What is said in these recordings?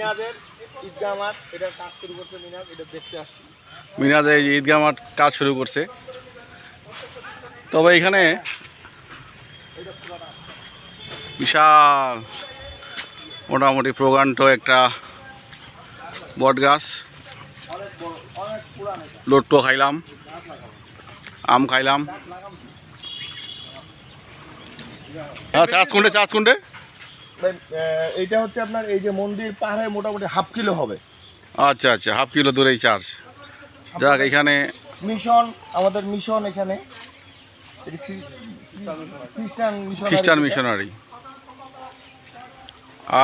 মিনাজের ঈদগাহ মাঠ কাজ শুরু করছে এটা দেখতে আসছি। এই ঈদগাহ মাঠ কাজ শুরু করছে। তবে এখানে বিশাল মোটামুটি প্রকাণ্ড একটা বট গাছ। লোট্টো খাইলাম, আম খাইলাম। চাষ কুন্ডে চাষ কুন্ডে এইটা হচ্ছে আপনার এই যে মন্দির পাহাড়ে মোটামুটি হাফ কিলো হবে। আচ্ছা আচ্ছা হাফ কিলো দূরেই চার্জ যাক এখানে মিশন আমাদের মিশন এখানে। খ্রিস্টান মিশন খ্রিস্টান মিশনারি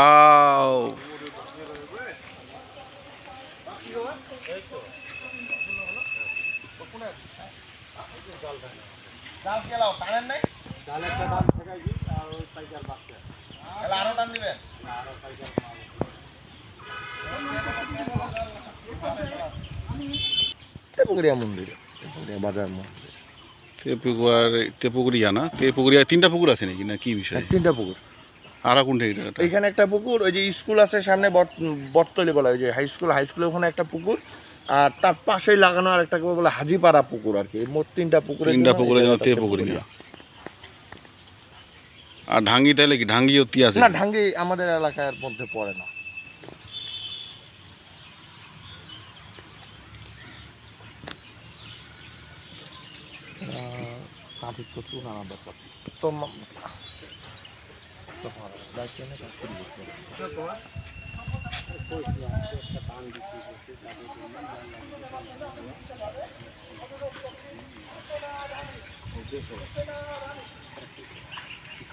আও। ডাল কেলাও টানেন নাই? তাহলে আরও টান দিবেন। টেপুকুরিয়া মন্দির টেপুকুরিয়া বাজার মন্দির। তেপুকুয়ার তেপুকুরিয়া না? তেপুকুরিয়া তিনটা পুকুর আছে নাকি? না কি বিষয়? তিনটা পুকুর। আর কোনটা এটা। এইখানে একটা পুকুর ওই যে স্কুল আছে সামনে বট- বটতলি বলা ওই যে হাই স্কুল হাই স্কুলের ওখানে একটা পুকুর। আর তার পাশেই লাগানো আর একটা বলে হাজিপাড়া পুকুর আর কি। মোট তিনটা পুকুর তিনটা পুকুরের জন্য তেপুকুরিয়া আর ঢাঙ্গি তাহলে কি? ঢাঙ্গি অতি আছে। না ঢাঙ্গি আমাদের এলাকার মধ্যে পড়ে না। প্রচুর আনা তো